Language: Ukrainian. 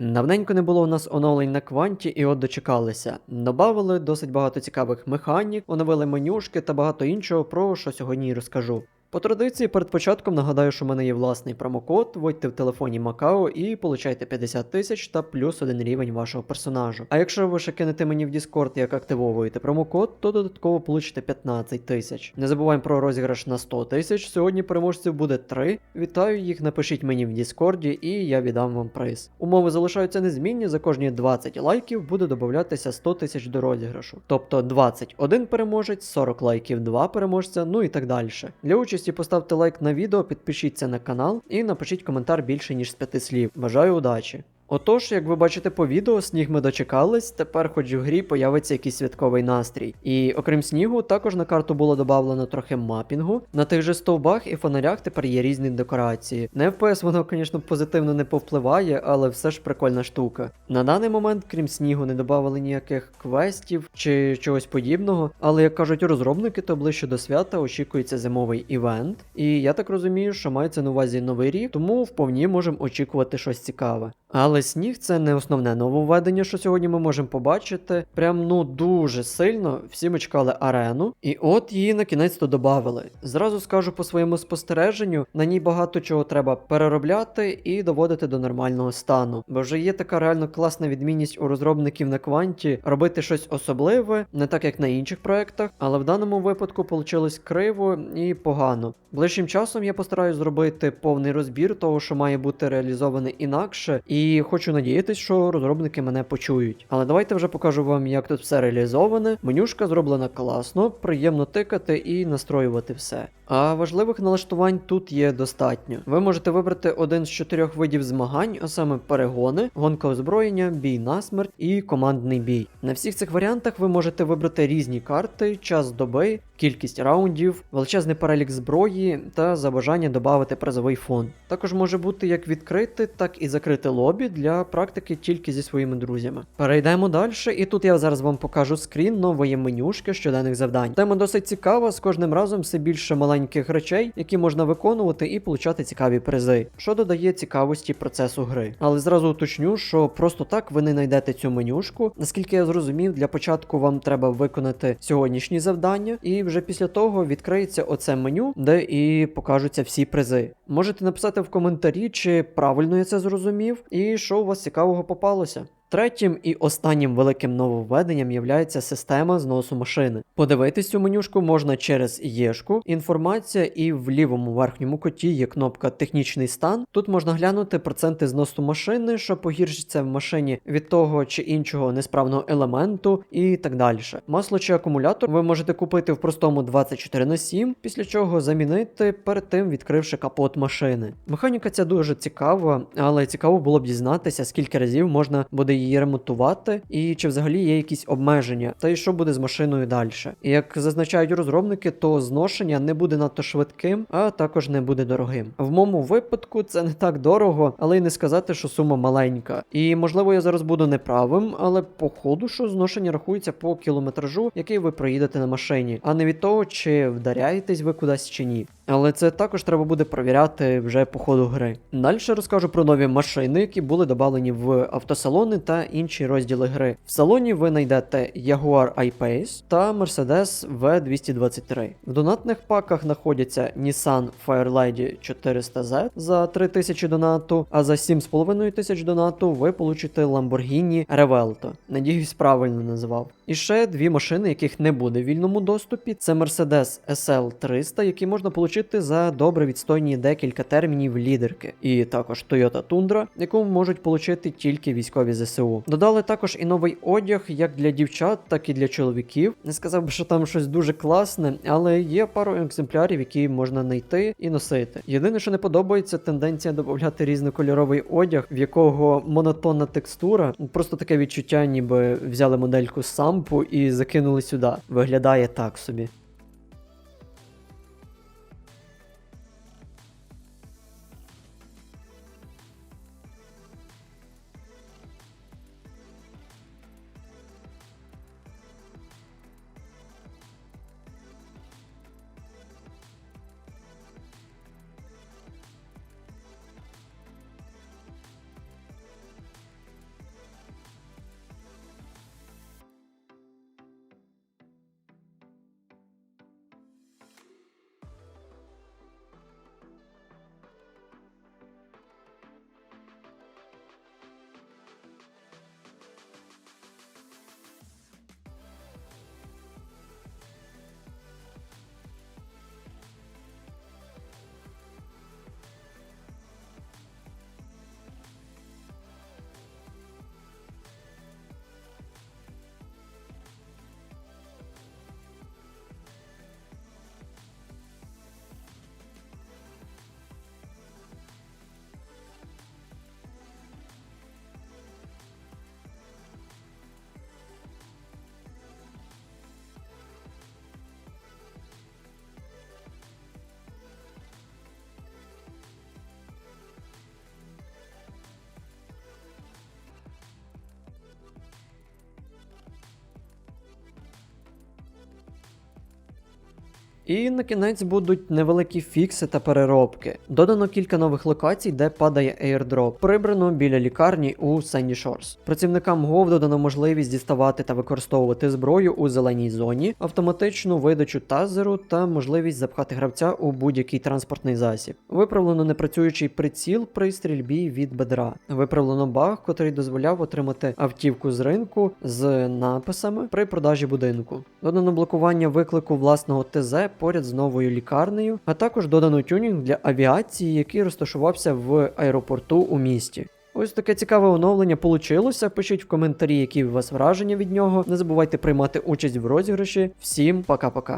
Давненько не було у нас оновлень на кванті, і от дочекалися. Добавили досить багато цікавих механік, оновили менюшки та багато іншого, про що сьогодні і розкажу. По традиції, перед початком нагадаю, що в мене є власний промокод, вводьте в телефоні Макао і получайте 50 тисяч та плюс один рівень вашого персонажу. А якщо ви ще кинете мені в Discord, як активовуєте промокод, то додатково получите 15 тисяч. Не забуваємо про розіграш на 100 тисяч. Сьогодні переможців буде 3. Вітаю їх, напишіть мені в Діскорді і я віддам вам приз. Умови залишаються незмінні. За кожні 20 лайків буде додатися 100 тисяч до розіграшу. Тобто 21 переможець, 40 лайків 2 переможця, ну і так далі. Для участі поставте лайк на відео, підпишіться на канал і напишіть коментар більше ніж з 5 слів. Бажаю удачі! Отож, як ви бачите по відео, сніг ми дочекались, тепер хоч в грі появиться якийсь святковий настрій. І окрім снігу, також на карту було додавлено трохи мапінгу. На тих же стовбах і фонарях тепер є різні декорації. На FPS воно, звісно, позитивно не повпливає, але все ж прикольна штука. На даний момент, крім снігу, не додавали ніяких квестів чи чогось подібного. Але як кажуть розробники, то ближче до свята очікується зимовий івент. І я так розумію, що мається на увазі новий рік, тому вповні можемо очікувати щось цікаве. Але сніг це не основне нововведення, що сьогодні ми можемо побачити. Прям ну дуже сильно всі ми чекали арену, і от її на кінець-то додавали. Зразу скажу по своєму спостереженню, на ній багато чого треба переробляти і доводити до нормального стану. Бо вже є така реально класна відмінність у розробників на кванті робити щось особливе, не так як на інших проектах, але в даному випадку вийшло криво і погано. Ближчим часом я постараюсь зробити повний розбір того, що має бути реалізоване інакше. І хочу надіятись, що розробники мене почують. Але давайте вже покажу вам, як тут все реалізоване. Менюшка зроблена класно, приємно тикати і настроювати все. А важливих налаштувань тут є достатньо. Ви можете вибрати один з чотирьох видів змагань, а саме перегони, гонка озброєння, бій на смерть і командний бій. На всіх цих варіантах ви можете вибрати різні карти, час доби, кількість раундів, величезний перелік зброї та за бажання додати призовий фонд. Також може бути як відкрити, так і закрити лобі для практики тільки зі своїми друзями. Перейдемо далі, і тут я зараз вам покажу скрін нової менюшки щоденних завдань. Тема досить цікава, з кожним разом все більше маленьких речей, які можна виконувати і получати цікаві призи, що додає цікавості процесу гри. Але зразу уточню, що просто так ви не знайдете цю менюшку. Наскільки я зрозумів, для початку вам треба виконати сьогоднішні завдання, і вже після того відкриється оце меню, де і покажуться всі призи. Можете написати в коментарі, чи правильно я це зрозумів, і що у вас цікавого попалося. Третім і останнім великим нововведенням є система зносу машини. Подивитись цю менюшку можна через Єшку, інформація, і в лівому верхньому коті є кнопка Технічний стан. Тут можна глянути проценти зносу машини, що погіршиться в машині від того чи іншого несправного елементу, і так далі. Масло чи акумулятор ви можете купити в простому 24 на 7, після чого замінити перед тим відкривши капот машини. Механіка ця дуже цікава, але цікаво було б дізнатися, скільки разів можна буде її ремонтувати, і чи взагалі є якісь обмеження, та й що буде з машиною далі. Як зазначають розробники, то зношення не буде надто швидким, а також не буде дорогим. В моєму випадку це не так дорого, але й не сказати, що сума маленька. І можливо я зараз буду неправим, але походу, що зношення рахується по кілометражу, який ви проїдете на машині, а не від того, чи вдаряєтесь ви кудись чи ні. Але це також треба буде провіряти вже по ходу гри. Далі розкажу про нові машини, які були додавлені в автосалони та інші розділи гри. В салоні ви знайдете Jaguar I-Pace та Mercedes V223. В донатних паках знаходяться Nissan Fairlady 400Z за 3000 донату, а за 7,5 тисяч донату ви получите Lamborghini Revelto. Надіюсь, правильно назвав. І ще дві машини, яких не буде в вільному доступі. Це Mercedes SL 300, який можна отримати за добре відстойні декілька термінів лідерки, і також Toyota Tundra, яку можуть отримати тільки військові ЗСУ. Додали також і новий одяг як для дівчат, так і для чоловіків. Не сказав би, що там щось дуже класне, але є пару екземплярів, які можна знайти і носити. Єдине, що не подобається, тенденція додати різнокольоровий одяг, в якого монотонна текстура. Просто таке відчуття, ніби взяли модельку з сампу і закинули сюди. Виглядає так собі. І на кінець будуть невеликі фікси та переробки. Додано кілька нових локацій, де падає airdrop, прибрано біля лікарні у Sandy Shores. Працівникам GOV додано можливість діставати та використовувати зброю у зеленій зоні, автоматичну видачу тазеру та можливість запхати гравця у будь-який транспортний засіб. Виправлено непрацюючий приціл при стрільбі від бедра. Виправлено баг, котрий дозволяв отримати автівку з ринку з написами при продажі будинку. Додано блокування виклику власного ТЗ поряд з новою лікарнею, а також додано тюнінг для авіації, який розташувався в аеропорту у місті. Ось таке цікаве оновлення получилося. Пишіть в коментарі, які у вас враження від нього. Не забувайте приймати участь в розіграші. Всім пока-пока.